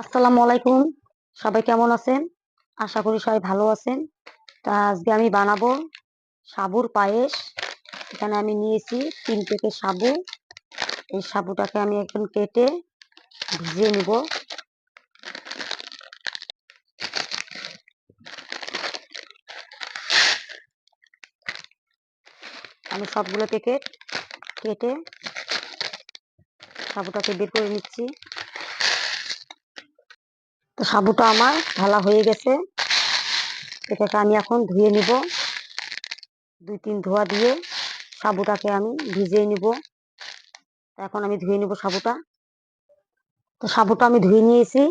আসসালামু আলাইকুম। সবাই কেমন আছেন? আশা করি সবাই ভালো আছেন। তা আজকে আমি বানাবো সাবুর পায়েস। এখানে আমি নিয়েছি তিন থেকে সাবু। এই সাবুটাকে আমি এখন কেটে ভিজিয়ে নিব। আমি সবগুলো থেকে কেটে সাবুটাকে বের করে নিচ্ছি। তো সাবুটা আমার ঢালা হয়ে গেছে। এটাকে আমি এখন ধুয়ে নিব। দুই তিন ধোয়া দিয়ে সাবুটাকে আমি ভিজিয়ে নিব। এখন আমি ধুয়ে নিব সাবুটা। তো সাবুটা আমি ধুয়ে নিয়েছি।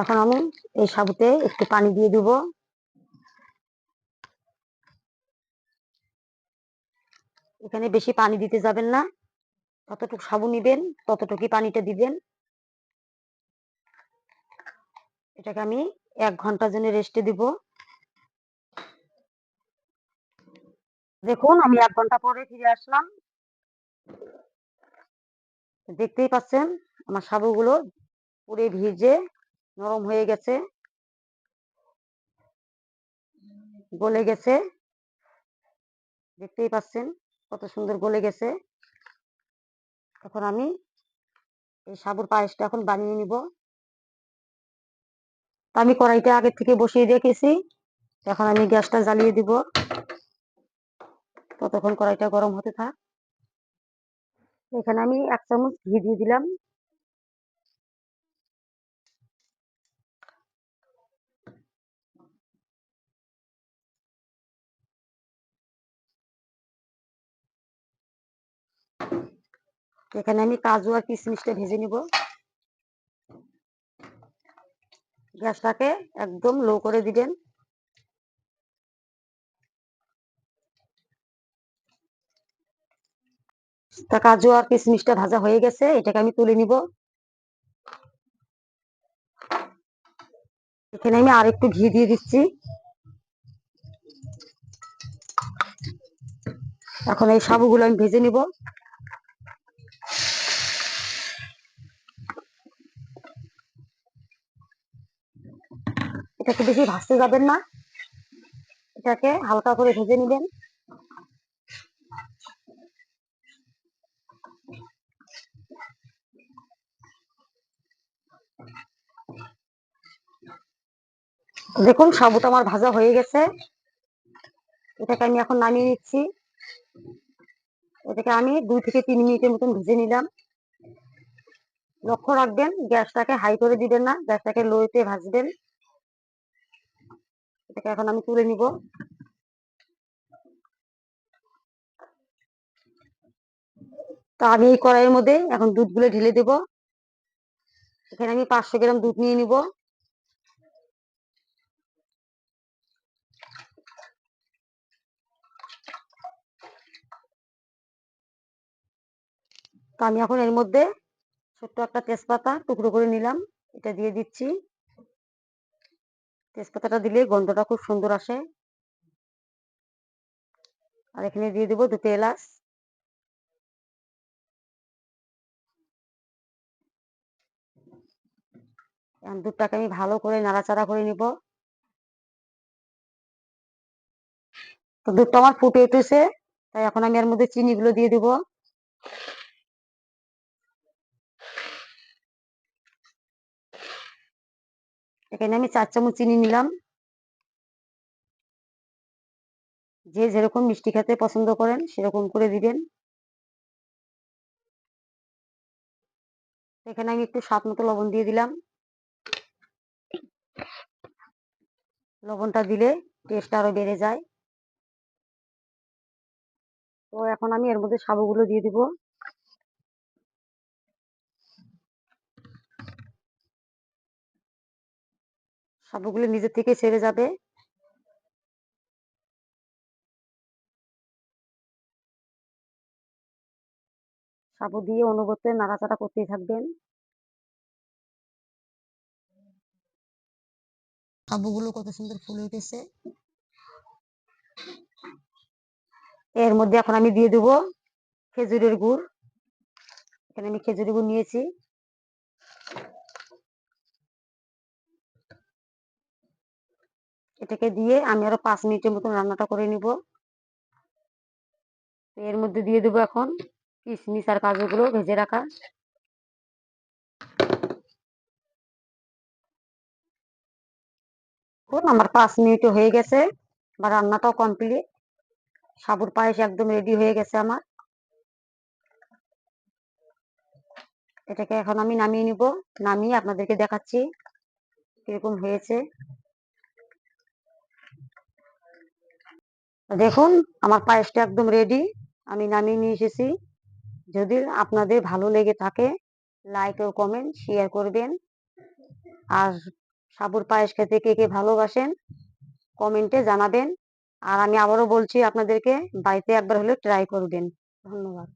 এখন আমি এই সাবুতে একটু পানি দিয়ে দিব। এখানে বেশি পানি দিতে যাবেন না। যতটুকু সাবু নিবেন, ততটুকুই পানিটা দিবেন। এটাকে আমি এক ঘণ্টার জন্য রেস্টে দিব। দেখুন, আমি এক ঘণ্টা পরে ফিরে আসলাম। দেখতেই পাচ্ছেন, আমার সাবুগুলো পুরে ভিজে নরম হয়ে গেছে। গলে গেছে। দেখতেই পাচ্ছেন, কত সুন্দর গলে গেছে। এখন আমি এই সাবুর পায়েসটা এখন বানিয়ে নিব। আমি কড়াইটা আগে থেকে বসিয়ে রেখেছি। এখন আমি গ্যাসটা জ্বালিয়ে দিব। ততক্ষণ কড়াইটা গরম হতে থাক। এখানে আমি এক চামচ ঘি দিয়ে দিলাম। এখানে আমি কাজু আর কিশমিশটা ভেজে নিব। গ্যাসটাকে একদম লো করে দিবেন। তা কাজু আর কিশমিশটা ভাজা হয়ে গেছে, এটাকে আমি তুলে নিব। এখানে আমি আর একটু ঘি দিয়ে দিচ্ছি। এখন এই সাবুগুলো আমি ভেজে নিব। এটাকে বেশি ভাজতে যাবেন না। এটাকে হালকা করে ভেজে নেবেন। দেখুন সাবুটা আমার ভাজা হয়ে গেছে। এটাকে আমি এখন নামিয়ে নিচ্ছি। এটাকে আমি দুই থেকে তিন মিনিটের মতন ভেজে নিলাম। লক্ষ্য রাখবেন, গ্যাসটাকে হাই করে দিবেন না। গ্যাসটাকে লোতে ভাজবেন। এটাকে এখন আমি তুলে নিব। তো আমি এই কড়াইয়ের মধ্যে এখন দুধগুলো ঢেলে দেব। এখানে আমি পাঁচশো গ্রাম দুধ নিয়ে নিব। তো আমি এখন এর মধ্যে ছোট্ট একটা তেজপাতা টুকরো করে নিলাম। এটা দিয়ে দিচ্ছি। তেজপাতাটা দিলে গন্ধটা খুব সুন্দর আসে। আর এখানে দিয়ে দেবো দুটো এলাচ। দুধটাকে আমি ভালো করে নাড়াচাড়া করে নিব। তো দুধটা আমার ফুটে উঠেছে, তাই এখন আমি এর মধ্যে চিনি গুলো দিয়ে দিব। এখানে আমি চার চামচ চিনি নিলাম। যে যেরকম মিষ্টি খেতে পছন্দ করেন সেরকম করে দিবেন। এখানে আমি একটু স্বাদ মতো লবণ দিয়ে দিলাম। লবণটা দিলে টেস্ট আরও বেড়ে যায়। তো এখন আমি এর মধ্যে সাবুগুলো দিয়ে দিব। সাবুগুলো নিজের থেকে সেরে যাবে। সাবু দিয়ে অনুগত নাড়াচাড়া করতেই থাকবেন। সাবুগুলো কত সুন্দর ফুলে উঠেছে। এর মধ্যে এখন আমি দিয়ে দেবো খেজুরের গুড়। এখানে আমি খেজুরের গুড় নিয়েছি। এটাকে দিয়ে আমি আরও পাঁচ মিনিটের মতন রান্নাটা করে নিব। এর মধ্যে দিয়ে দেবো এখন কিশমিশ আর কাজুগুলো ভেজে রাখা। আমার পাঁচ মিনিটও হয়ে গেছে, বা রান্নাটাও কমপ্লিট। সাবুর পায়েস একদম রেডি হয়ে গেছে আমার। এটাকে এখন আমি নামিয়ে নিব, নামিয়ে আপনাদেরকে দেখাচ্ছি কীরকম হয়েছে। দেখুন, আমার পায়েসটা একদম রেডি আমি নামিয়ে নিয়ে এসেছি। যদি আপনাদের ভালো লেগে থাকে লাইক ও কমেন্ট শেয়ার করবেন আর সাবুর পায়েস খেতে কে কে ভালোবাসেন কমেন্টে জানাবেন। আর আমি আবারও বলছি আপনাদেরকে, বাড়িতে একবার হলে ট্রাই করবেন ধন্যবাদ।